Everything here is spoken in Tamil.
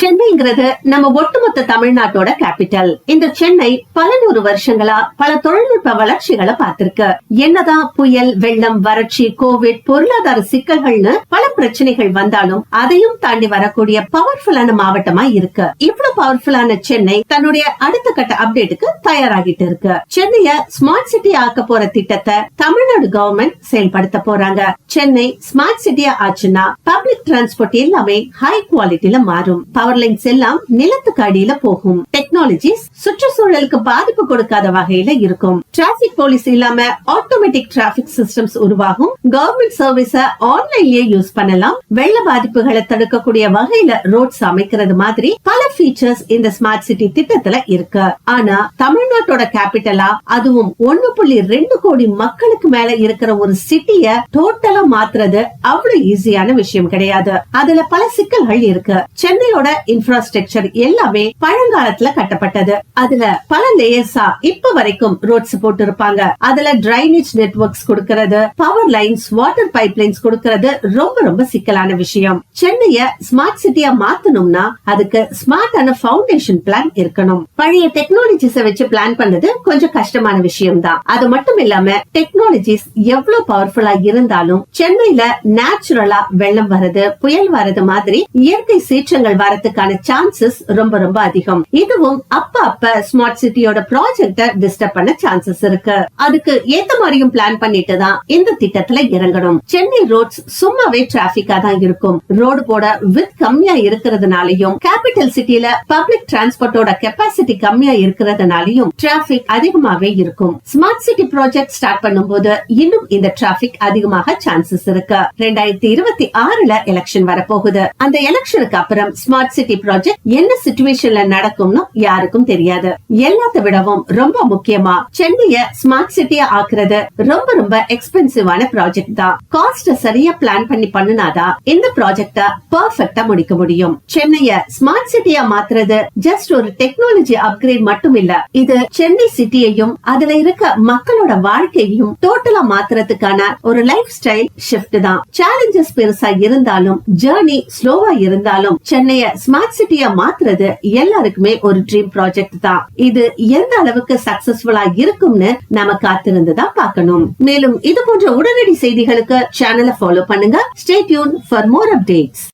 சென்னைங்கிறது நம்ம ஒட்டுமொத்த தமிழ்நாட்டோட கேபிட்டல் இந்த சென்னை பல நூறு வருஷங்களா பல தொழில்நுட்ப வளர்ச்சிகளை பார்த்திருக்கு. என்னதான் புயல் வெள்ளம் வறட்சி கோவிட் பொருளாதார சிக்கல்கள்னு பல பிரச்சனைகள் வந்தாலும் அதையும் தாண்டி வரக்கூடிய பவர்ஃபுல்லான மாவட்டமா இருக்கு. இவ்வளவு பவர்ஃபுல்லான சென்னை தன்னுடைய அடுத்த கட்ட அப்டேட்டுக்கு தயாராகிட்டு இருக்கு. சென்னைய ஸ்மார்ட் சிட்டி ஆக்க போற திட்டத்தை தமிழ்நாடு கவர்மெண்ட் செயல்படுத்த போறாங்க. சென்னை ஸ்மார்ட் சிட்டியா ஆச்சுன்னா பப்ளிக் டிரான்ஸ்போர்ட் எல்லாமே ஹை குவாலிட்டியில மாறும். பவர் லைன்ஸ் எல்லாம் நிலத்துக்கு அடியில போகும். டெக்னாலஜிஸ் சுற்றுச்சூழலுக்கு பாதிப்பு கொடுக்காத வகையில இருக்கும். டிராபிக் போலீஸ் இல்லாம ஆட்டோமேட்டிக் டிராபிக் சிஸ்டம்ஸ் உருவாகும். கவர்மெண்ட் சர்வீஸ ஆன்லைன்லயே யூஸ் பண்ணலாம். வெள்ள பாதிப்புகளை தடுக்கக்கூடிய வகையில ரோட்ஸ் அமைக்கிறது மாதிரி பல ஃபீச்சர்ஸ் இந்த ஸ்மார்ட் சிட்டி திட்டத்துல இருக்கு. ஆனா தமிழ்நாட்டோட கேபிட்டலா அதுவும் ஒன்னு புள்ளி ரெண்டு கோடி மக்களுக்கு மேல இருக்கிற ஒரு சிட்டிய டோட்டலா மாத்துறது அவ்வளவு ஈஸியான விஷயம் கிடையாது. அதுல பல சிக்கல்கள் இருக்கு. சென்னையோட இன்ஃப்ராஸ்ட்ரக்சர் எல்லாமே பழங்காலத்துல கட்டப்பட்டது. அதுல பல லேயர்ஸா இப்ப வரைக்கும் ரோட்ஸ் போட்டு இருப்பாங்க அதுல டிரைனேஜ் நெட்ஒர்க்ஸ் கொடுக்கறது power lines water pipe lines கொடுக்கறது ரொம்ப ரொம்ப சிக்கலான விஷயம். சென்னைய ஸ்மார்ட் சிட்டியா மாத்தணும்னா அதுக்கு ஸ்மார்ட்டான பவுண்டேஷன் பிளான் இருக்கணும். பழைய டெக்னாலஜிஸ வச்சு பிளான் பண்ணது கொஞ்சம் கஷ்டமான விஷயம் தான் அது மட்டும் இல்லாம டெக்னாலஜிஸ் எவ்வளவு பவர்ஃபுல்லா இருந்தாலும் சென்னையில நேச்சுரலா வெள்ளம் வர்றது புயல் வரது மாதிரி இயற்கை சீற்றங்கள் வரதுக்கான சான்சஸ் ரொம்ப ரொம்ப அதிகம். இதுவும் அப்ப அப்ப ஸ்மார்ட் சிட்டியோட ப்ராஜெக்ட டிஸ்டர்ப் பண்ண சான்சஸ் இருக்கு. அதுக்கு ஏத்த மாதிரியும் பிளான் பண்ணிட்டு தான் இந்த திட்டத்துல இறங்கணும். சென்னை ரோட்ஸ் சும்மாவே டிராபிக்கா தான் இருக்கும். ரோடு போட வித் கம்மியா இருக்கிறதுனாலயும் கேபிட்டல் சிட்டில பப்ளிக் டிரான்ஸ்போர்ட்டோட கெப்பாசிட்டி கம்மியா இருக்கிறதுனாலயும் டிராபிக் அதிகமாவே இருக்கும். ஸ்மார்ட் சிட்டி ப்ராஜெக்ட் ஸ்டார்ட் பண்ணும்போது இன்னும் இந்த டிராபிக் அதிகமாக சான்சஸ் இருக்கு. ரெண்டாயிரத்தி இருபத்தி ஆறுல எலெக்ஷன் வரப்போகுது. அந்த எலெக்ஷனுக்கு அப்புறம் ஸ்மார்ட் சிட்டி ப்ராஜெக்ட் என்ன சுச்சுவேஷன்ல நடக்கும்னு யாருக்கும் தெரியாது. எல்லாத்த விடவும் ரொம்ப முக்கியமா சென்னைய ஸ்மார்ட் சிட்டியா ஆக்குறது ரொம்ப ரொம்ப எக்ஸ்பென்சிவான ப்ராஜெக்ட் தான். காஸ்ட் சரியா பிளான் பண்ணி பண்ணினாதான் இந்த ப்ராஜெக்ட பர்ஃபெக்டா முடிக்க முடியும். சென்னைய ஸ்மார்ட் சிட்டியா மாத்துறது ஜஸ்ட் ஒரு டெக்னாலஜி அப்கிரேட் மட்டும் இல்ல. இது சென்னை சிட்டியையும் அதுல இருக்க மக்களோட வாழ்க்கையையும் டோட்டலா மாத்துறதுக்கான ஒரு லைஃப் ஸ்டைல் ஷிஃப்ட் தான். சேலஞ்சஸ் பெருசா இருந்தாலும் ஜேர்னி ஸ்லோவா இருந்தாலும் சென்னைய ஸ்மார்ட் சிட்டியா மாத்துறது எல்லாருக்குமே ஒரு ட்ரீம் ப்ராஜெக்ட் தான் இது எந்த அளவுக்கு சக்சஸ்ஃபுல்லா இருக்கும்னு நாம காத்திருந்து தான் பார்க்கணும். மேலும் இது போன்ற உடனடி செய்திகளுக்கு சேனலை ஃபாலோ பண்ணுங்க. Stay tune for more updates